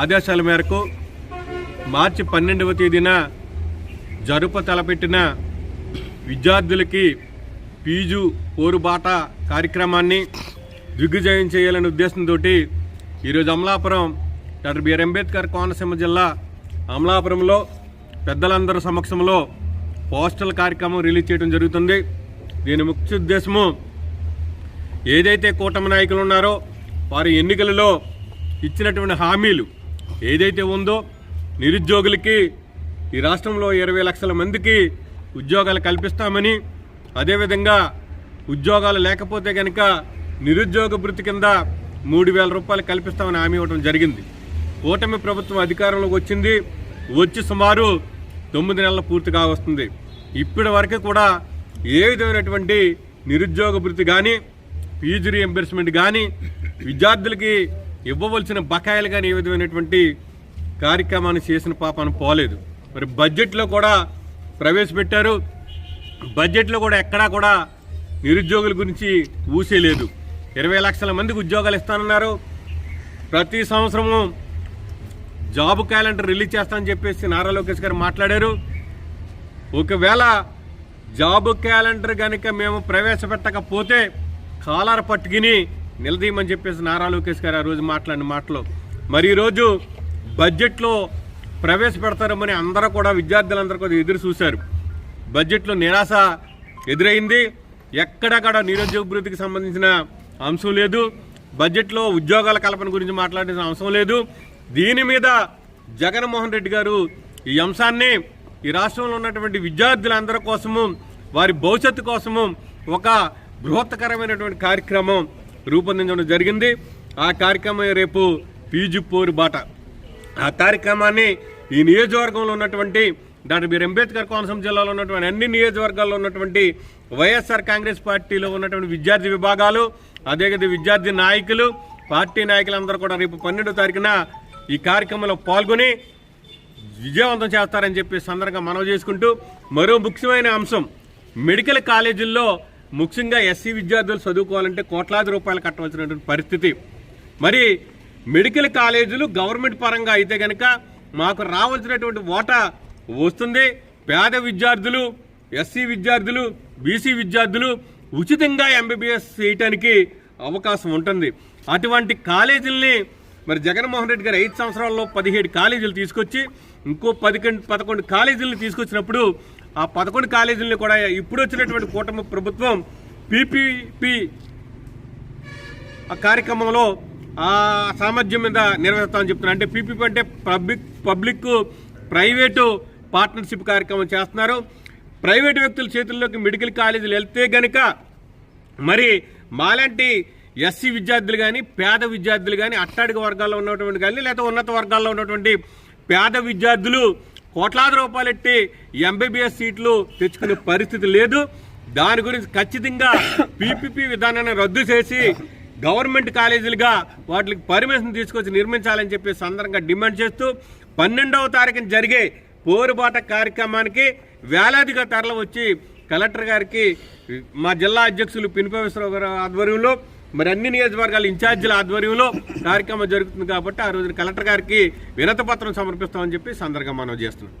ఆదేశాల మేరకు మార్చి పన్నెండవ తేదీన జరుప తలపెట్టిన విద్యార్థులకి పీజు పోరుబాట కార్యక్రమాన్ని దిగ్విజయం చేయాలనే ఉద్దేశంతో ఈరోజు Amalapuram doctor B R Ambedkar Konaseema జిల్లా అమలాపురంలో పెద్దలందరి సమక్షంలో పోస్టల్ కార్యక్రమం రిలీజ్ చేయడం జరుగుతుంది. దీని ముఖ్య ఉద్దేశము ఏదైతే కూటమి నాయకులు ఉన్నారో వారి ఎన్నికలలో ఇచ్చినటువంటి హామీలు ఏదైతే ఉందో నిరుద్యోగులకి ఈ రాష్ట్రంలో ఇరవై లక్షల మందికి ఉద్యోగాలు కల్పిస్తామని అదేవిధంగా ఉద్యోగాలు లేకపోతే కనుక నిరుద్యోగ భృతి కింద మూడు వేల రూపాయలు కల్పిస్తామని హామీ ఇవ్వడం జరిగింది. కూటమి ప్రభుత్వం అధికారంలోకి వచ్చింది. వచ్చి సుమారు తొమ్మిది నెలలు పూర్తిగా వస్తుంది. ఇప్పటి వరకు కూడా ఏ విధమైనటువంటి నిరుద్యోగ భృతి కానీ ఫీజు రీఎంబర్స్మెంట్ కానీ విద్యార్థులకి ఇవ్వవలసిన బకాయిలు కానీ ఏ విధమైనటువంటి కార్యక్రమాన్ని చేసిన పాపను పోలేదు. మరి బడ్జెట్లో కూడా ప్రవేశపెట్టారు. బడ్జెట్లో కూడా ఎక్కడా కూడా నిరుద్యోగుల గురించి ఊసే లేదు ఇరవై లక్షల మందికి ఉద్యోగాలు ఇస్తానన్నారు. ప్రతి సంవత్సరము జాబ్ క్యాలెండర్ రిలీజ్ చేస్తానని చెప్పేసి నారా లోకేష్ గారు మాట్లాడారు. ఒకవేళ జాబ్ క్యాలెండర్ కనుక మేము ప్రవేశపెట్టకపోతే కాలార పట్టుకుని నిలదీయమని చెప్పేసి నారా లోకేష్ గారు ఆ రోజు మాట్లాడిన మాటలు. మరి ఈరోజు బడ్జెట్లో ప్రవేశపెడతారని అందరూ కూడా విద్యార్థులందరూ కూడా ఎదురు చూశారు. బడ్జెట్లో నిరాశ ఎదురైంది. ఎక్కడక్కడ నిరుద్యోగభివృద్ధికి సంబంధించిన అంశం లేదు. బడ్జెట్లో ఉద్యోగాల కల్పన గురించి మాట్లాడిన అంశం లేదు. దీని మీద జగన్మోహన్ రెడ్డి గారు ఈ అంశాన్ని ఈ రాష్ట్రంలో ఉన్నటువంటి విద్యార్థులందరి కోసము వారి భవిష్యత్తు కోసము ఒక బృహత్తకరమైనటువంటి కార్యక్రమం రూపొందించడం జరిగింది. ఆ కార్యక్రమం రేపు పీజు బాట. ఆ కార్యక్రమాన్ని ఈ నియోజకవర్గంలో ఉన్నటువంటి డాక్టర్ బిఆర్ అంబేద్కర్ కోనసీమ జిల్లాలో ఉన్నటువంటి అన్ని నియోజకవర్గాల్లో ఉన్నటువంటి వైఎస్ఆర్ కాంగ్రెస్ పార్టీలో ఉన్నటువంటి విద్యార్థి విభాగాలు అదేవిధంగా విద్యార్థి నాయకులు పార్టీ నాయకులందరూ కూడా రేపు పన్నెండో తారీఖున ఈ కార్యక్రమంలో పాల్గొని విజయవంతం చేస్తారని చెప్పి సందర్భంగా మనవి చేసుకుంటూ మరో ముఖ్యమైన అంశం మెడికల్ కాలేజీల్లో ముఖ్యంగా ఎస్సీ విద్యార్థులు చదువుకోవాలంటే కోట్లాది రూపాయలు కట్టవలసినటువంటి పరిస్థితి. మరి మెడికల్ కాలేజీలు గవర్నమెంట్ పరంగా అయితే కనుక మాకు రావాల్సినటువంటి ఓటా వస్తుంది. పేద విద్యార్థులు ఎస్సీ విద్యార్థులు బీసీ విద్యార్థులు ఉచితంగా ఎంబీబీఎస్ చేయటానికి అవకాశం ఉంటుంది. అటువంటి కాలేజీల్ని మరి జగన్మోహన్ రెడ్డి గారు ఐదు సంవత్సరాల్లో పదిహేడు కాలేజీలు తీసుకొచ్చి ఇంకో పది పదకొండు కాలేజీలను తీసుకొచ్చినప్పుడు ఆ పదకొండు కాలేజీలను కూడా ఇప్పుడు వచ్చినటువంటి కూటమి ప్రభుత్వం పీపీపీ ఆ కార్యక్రమంలో ఆ సామర్థ్యం మీద నిర్వహిస్తామని చెప్తున్నారు. అంటే పీపీపీ అంటే పబ్లిక్ పబ్లిక్ ప్రైవేటు పార్ట్నర్షిప్ కార్యక్రమం చేస్తున్నారు. ప్రైవేటు వ్యక్తుల చేతుల్లోకి మెడికల్ కాలేజీలు వెళ్తే గనక మరి మాలాంటి ఎస్సీ విద్యార్థులు కానీ పేద విద్యార్థులు కానీ అట్టాడిక వర్గాల్లో ఉన్నటువంటి కానీ లేదా ఉన్నత వర్గాల్లో ఉన్నటువంటి పేద విద్యార్థులు కోట్లాది రూపాయలు ఎట్టి ఎంబీబీఎస్ సీట్లు తెచ్చుకునే పరిస్థితి లేదు. దాని గురించి ఖచ్చితంగా పీపీపీ విధానాన్ని రద్దు చేసి గవర్నమెంట్ కాలేజీలుగా వాటికి పర్మిషన్ తీసుకొచ్చి నిర్మించాలని చెప్పి సందర్భంగా డిమాండ్ చేస్తూ పన్నెండవ తారీఖున జరిగే పోరుబాట కార్యక్రమానికి వేలాదిగా తరలి వచ్చి కలెక్టర్ గారికి మా జిల్లా అధ్యక్షులు పినిపేశ్వరరావు గారు ఆధ్వర్యంలో మరి అన్ని నియోజకవర్గాల ఇన్ఛార్జీల ఆధ్వర్యంలో కార్యక్రమం జరుగుతుంది కాబట్టి ఆ రోజున కలెక్టర్ గారికి వినతపత్రం సమర్పిస్తామని చెప్పి సందర్భంగా మనం చేస్తున్నాం.